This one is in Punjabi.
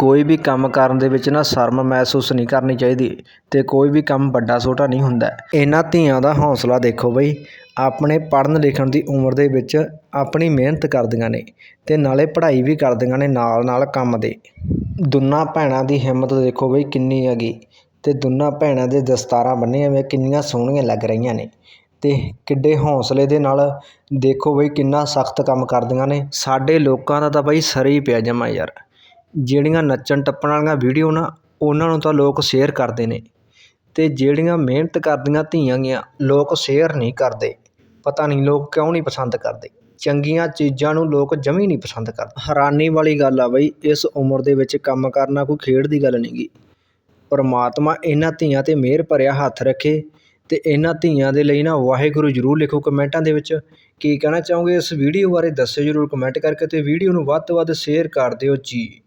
ਕੋਈ ਵੀ ਕੰਮ ਕਰਨ ਦੇ ਵਿੱਚ ਨਾ ਸ਼ਰਮ ਮਹਿਸੂਸ ਨਹੀਂ ਕਰਨੀ ਚਾਹੀਦੀ ਅਤੇ ਕੋਈ ਵੀ ਕੰਮ ਵੱਡਾ ਛੋਟਾ ਨਹੀਂ ਹੁੰਦਾ। ਇਹਨਾਂ ਧੀਆਂ ਦਾ ਹੌਂਸਲਾ ਦੇਖੋ ਬਈ, ਆਪਣੇ ਪੜ੍ਹਨ ਲਿਖਣ ਦੀ ਉਮਰ ਦੇ ਵਿੱਚ ਆਪਣੀ ਮਿਹਨਤ ਕਰਦੀਆਂ ਨੇ ਅਤੇ ਨਾਲੇ ਪੜ੍ਹਾਈ ਵੀ ਕਰਦੀਆਂ ਨੇ ਨਾਲ ਨਾਲ ਕੰਮ ਦੇ। ਦੋਨਾਂ ਭੈਣਾਂ ਦੀ ਹਿੰਮਤ ਦੇਖੋ ਬਈ ਕਿੰਨੀ ਹੈਗੀ ਅਤੇ ਦੋਨਾਂ ਭੈਣਾਂ ਦੇ ਦਸਤਾਰਾਂ ਬੰਨੀਆਂ ਹੋਈਆਂ ਕਿੰਨੀਆਂ ਸੋਹਣੀਆਂ ਲੱਗ ਰਹੀਆਂ ਨੇ ਅਤੇ ਕਿੱਡੇ ਹੌਂਸਲੇ ਦੇ ਨਾਲ ਦੇਖੋ ਬਈ ਕਿੰਨਾ ਸਖਤ ਕੰਮ ਕਰਦੀਆਂ ਨੇ। ਸਾਡੇ ਲੋਕਾਂ ਦਾ ਤਾਂ ਬਈ ਹੀ ਪਿਆ ਜਮਾ ਯਾਰ। ਜਿਹੜੀਆਂ ਨੱਚਣ ਟੱਪਣ ਵਾਲੀਆਂ ਵੀਡੀਓ ਨਾ, ਉਹਨਾਂ ਨੂੰ ਤਾਂ ਲੋਕ ਸ਼ੇਅਰ ਕਰਦੇ ਨੇ। ਅਤੇ ਜਿਹੜੀਆਂ ਮਿਹਨਤ ਕਰਦੀਆਂ ਧੀਆਂ ਗੀਆਂ, ਲੋਕ ਸ਼ੇਅਰ ਨਹੀਂ ਕਰਦੇ। ਪਤਾ ਨਹੀਂ ਲੋਕ ਕਿਉਂ ਨਹੀਂ ਪਸੰਦ ਕਰਦੇ। ਚੰਗੀਆਂ ਚੀਜ਼ਾਂ ਨੂੰ ਲੋਕ ਜਮੀ ਨਹੀਂ ਪਸੰਦ ਕਰਦੇ। ਹੈਰਾਨੀ ਵਾਲੀ ਗੱਲ ਆ ਬਈ, ਇਸ ਉਮਰ ਦੇ ਵਿੱਚ ਕੰਮ ਕਰਨਾ ਕੋਈ ਖੇਡ ਦੀ ਗੱਲ ਨਹੀਂ ਗੀ ਪਰਮਾਤਮਾ ਇਹਨਾਂ ਧੀਆਂ ਤੇ ਮਿਹਰ ਭਰਿਆ ਹੱਥ ਰੱਖੇ ਅਤੇ ਇਹਨਾਂ ਧੀਆਂ ਦੇ ਲਈ ਨਾ ਵਾਹਿਗੁਰੂ ਜ਼ਰੂਰ ਲਿਖੋ ਕਮੈਂਟਾਂ ਦੇ ਵਿੱਚ। ਕੀ ਕਹਿਣਾ ਚਾਹੋਗੇ ਇਸ ਵੀਡੀਓ ਬਾਰੇ? ਦੱਸਿਓ ਜ਼ਰੂਰ ਕਮੈਂਟ ਕਰਕੇ ਅਤੇ ਵੀਡੀਓ ਨੂੰ ਵੱਧ ਤੋਂ ਵੱਧ ਸ਼ੇਅਰ ਕਰ ਦਿਓ ਜੀ।